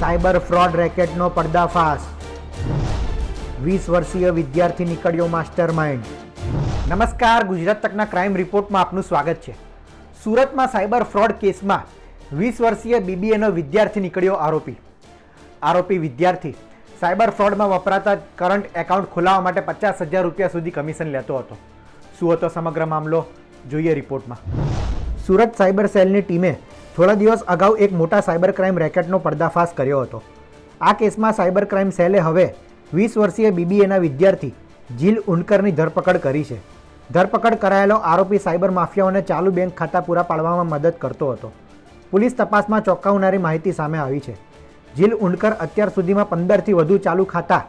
Cyber fraud રેકેટનો પર્દાફાશ. વીસ વર્ષીય વિદ્યાર્થી નીકળ્યો માસ્ટર માઇન્ડ. નમસ્કાર, ગુજરાત તકના ક્રાઇમ રિપોર્ટમાં આપનું સ્વાગત છે. સુરતમાં સાયબર ફ્રોડ કેસમાં વીસ વર્ષીય બીબીએનો વિદ્યાર્થી નીકળ્યો આરોપી. આરોપી વિદ્યાર્થી સાયબર ફ્રોડમાં વપરાતા કરંટ એકાઉન્ટ ખોલાવવા માટે પચાસ હજાર રૂપિયા સુધી કમિશન લેતો હતો. શું હતો સમગ્ર મામલો? જોઈએ રિપોર્ટમાં. સુરત સાયબર સેલની ટીમે થોડા દિવસ અગાઉ એક મોટા સાયબર ક્રાઇમ રેકેટનો પર્દાફાશ કર્યો હતો. આ કેસમાં સાયબર ક્રાઇમ સેલે હવે વીસ વર્ષીય બીબીએના વિદ્યાર્થી જીલ ઉનકરની ધરપકડ કરી છે. ધરપકડ કરાયેલો આરોપી સાયબર માફિયાઓને ચાલુ બેંક ખાતા પૂરા પાડવામાં મદદ કરતો હતો. પોલીસ તપાસમાં ચોંકાવનારી માહિતી સામે આવી છે. જીલ ઉનકર અત્યાર સુધીમાં પંદરથી વધુ ચાલુ ખાતા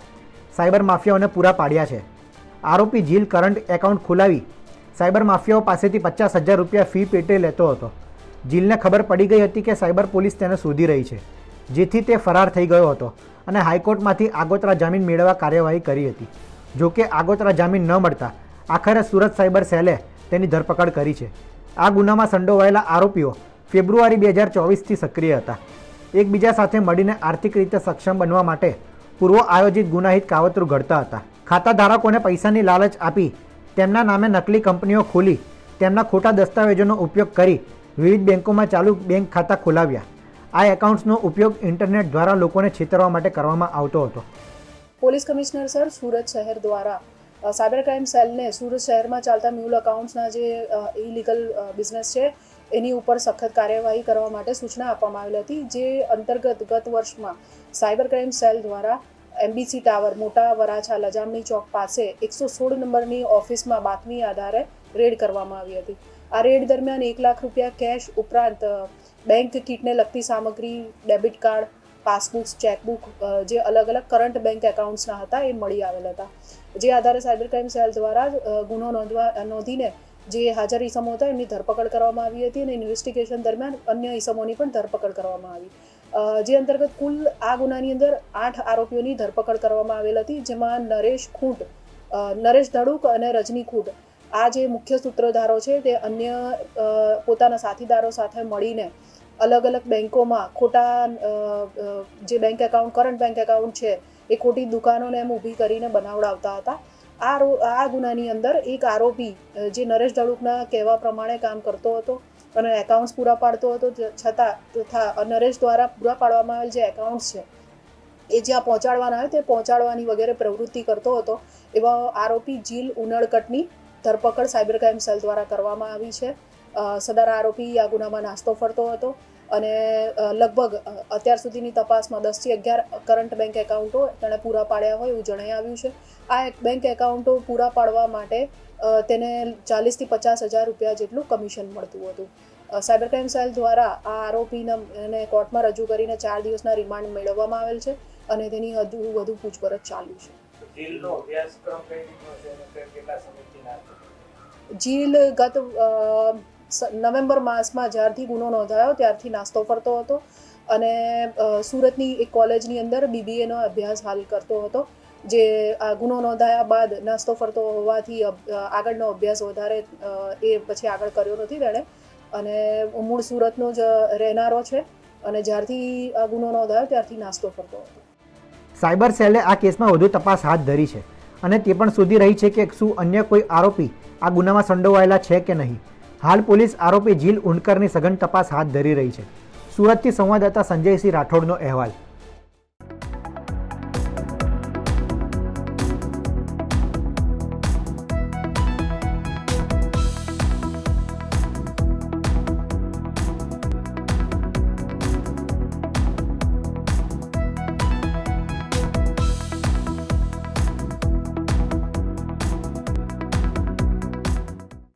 સાયબર માફિયાઓને પૂરા પાડ્યા છે. આરોપી જીલ કરંટ એકાઉન્ટ ખોલાવી સાયબર માફિયાઓ પાસેથી પચાસ હજાર રૂપિયા ફી પેટે લેતો હતો. જીલને ખબર પડી ગઈ હતી કે સાયબર પોલીસ તેને શોધી રહી છે, જેથી તે ફરાર થઈ ગયો હતો અને હાઈકોર્ટમાંથી આગોતરા જામીન મેળવવા કાર્યવાહી કરી હતી. જો કે આગોતરા જામીન ન મળતા, આખરે સુરત સાયબર સેલે તેની ધરપકડ કરી છે. આ ગુનામાં સંડોવાયેલા આરોપીઓ ફેબ્રુઆરી બે હજાર ચોવીસથી સક્રિય હતા. એકબીજા સાથે મળીને આર્થિક રીતે સક્ષમ બનવા માટે પૂર્વ આયોજિત ગુનાહિત કાવતરું ઘડતા હતા. ખાતા ધારકોને પૈસાની લાલચ આપી તેમના નામે નકલી કંપનીઓ ખોલી તેમના ખોટા દસ્તાવેજોનો ઉપયોગ કરી વિવિધ બેંકોમાં ચાલુ બેંક ખાતા ખોલાવ્યા. આ એકાઉન્ટ્સનો ઉપયોગ ઇન્ટરનેટ દ્વારા લોકોને છેતરવા માટે કરવામાં આવતો હતો. પોલીસ કમિશનર સર, સુરત શહેર દ્વારા સાયબર ક્રાઇમ સેલને સુરત શહેરમાં ચાલતા મ્યુલ એકાઉન્ટ્સના જે ઇલીગલ બિઝનેસ છે, એની ઉપર સખત કાર્યવાહી કરવા માટે સૂચના આપવામાં આવેલી હતી, જે અંતર્ગત ગત વર્ષમાં સાયબર ક્રાઇમ સેલ દ્વારા એમબીસી ટાવર, મોટા વરાછા લજામણી ચોક પાસે એકસો સોળ નંબરની ઓફિસમાં બાતમી આધારે રેડ કરવામાં આવી હતી. આ રેડ દરમિયાન એક લાખ રૂપિયા કેશ ઉપરાંત બેંક કીટને લગતી સામગ્રી, ડેબિટ કાર્ડ, પાસબુક્સ, ચેકબુક જે અલગ અલગ કરંટ બેંક એકાઉન્ટ્સના હતા, એ મળી આવેલ હતા. જે આધારે સાયબર ક્રાઇમ સેલ દ્વારા ગુનો નોંધવા નોંધીને જે હાજર ઈસમો હતા, એમની ધરપકડ કરવામાં આવી હતી અને ઇન્વેસ્ટિગેશન દરમિયાન અન્ય ઈસમોની પણ ધરપકડ કરવામાં આવી. જે અંતર્ગત કુલ આ ગુનાની અંદર આઠ આરોપીઓની ધરપકડ કરવામાં આવેલ હતી, જેમાં નરેશ ખૂંટ નરેશ ધડુક અને રજની ખૂંટ આ જે મુખ્ય સૂત્રધારો છે તે અન્ય પોતાના સાથીદારો સાથે મળીને અલગ અલગ બેંકોમાં ખોટા જે bank account, current bank account છે, એ ખોટી દુકાનોને એમ ઊભી કરીને બનાવડાવતા હતા. આ આ ગુનાની અંદર એક આરોપી જે નરેશ ધડુકના કહેવા પ્રમાણે કામ કરતો હતો અને એકાઉન્ટ્સ પૂરા પાડતો હતો છતાં તથા નરેશ દ્વારા પૂરા પાડવામાં આવેલ જે એકાઉન્ટ્સ છે, એ જ્યાં પહોંચાડવાના હોય તે પહોંચાડવાની વગેરે પ્રવૃત્તિ કરતો હતો, એવા આરોપી જીલ ઉનડકટની ધરપકડ સાયબર ક્રાઇમ સેલ દ્વારા કરવામાં આવી છે. સદર આરોપી આ ગુનામાં નાસ્તો ફરતો હતો અને લગભગ અત્યાર સુધીની તપાસમાં દસથી અગિયાર કરંટ બેંક એકાઉન્ટો તેણે પૂરા પાડ્યા હોય એવું જણાઈ આવ્યું છે. આ બેંક એકાઉન્ટો પૂરા પાડવા માટે તેને ચાલીસથી પચાસ હજાર રૂપિયા જેટલું કમિશન મળતું હતું. સાયબર ક્રાઇમ સેલ દ્વારા આ આરોપીને એને કોર્ટમાં રજૂ કરીને ચાર દિવસના રિમાન્ડ મેળવવામાં આવેલ છે અને તેની હજુ વધુ પૂછપરછ ચાલુ છે. જેલનો અભ્યાસક્રમ કઈ રીતનો છે અને કેટલા સમયથી ના જીલ ગત નવેમ્બર માસમાં જ્યારથી ગુનો નોંધાયો ત્યારથી નાસ્તો ફરતો હતો અને સુરતની એક કોલેજની અંદર બીબીએનો અભ્યાસ હાલ કરતો હતો, જે, આ ગુનો નોંધાયા બાદ નાસ્તો ફરતો હોવાથી આગળનો અભ્યાસ વધારે એ પછી આગળ કર્યો નથી તેણે. અને મૂળ સુરતનો જ રહેનારો છે અને જ્યારથી આ ગુનો નોંધાયો ત્યારથી નાસ્તો ફરતો હતો. સાયબર સેલે આ કેસમાં વધુ તપાસ હાથ ધરી છે અને તે પણ શોધી રહી છે કે શું અન્ય કોઈ આરોપી આ ગુનામાં સંડોવાયેલા છે કે નહીં. હાલ પોલીસ આરોપી જીલ ઉંડકરની સઘન તપાસ હાથ ધરી રહી છે. સુરતથી સંવાદદાતા સંજયસિંહ રાઠોડનો અહેવાલ.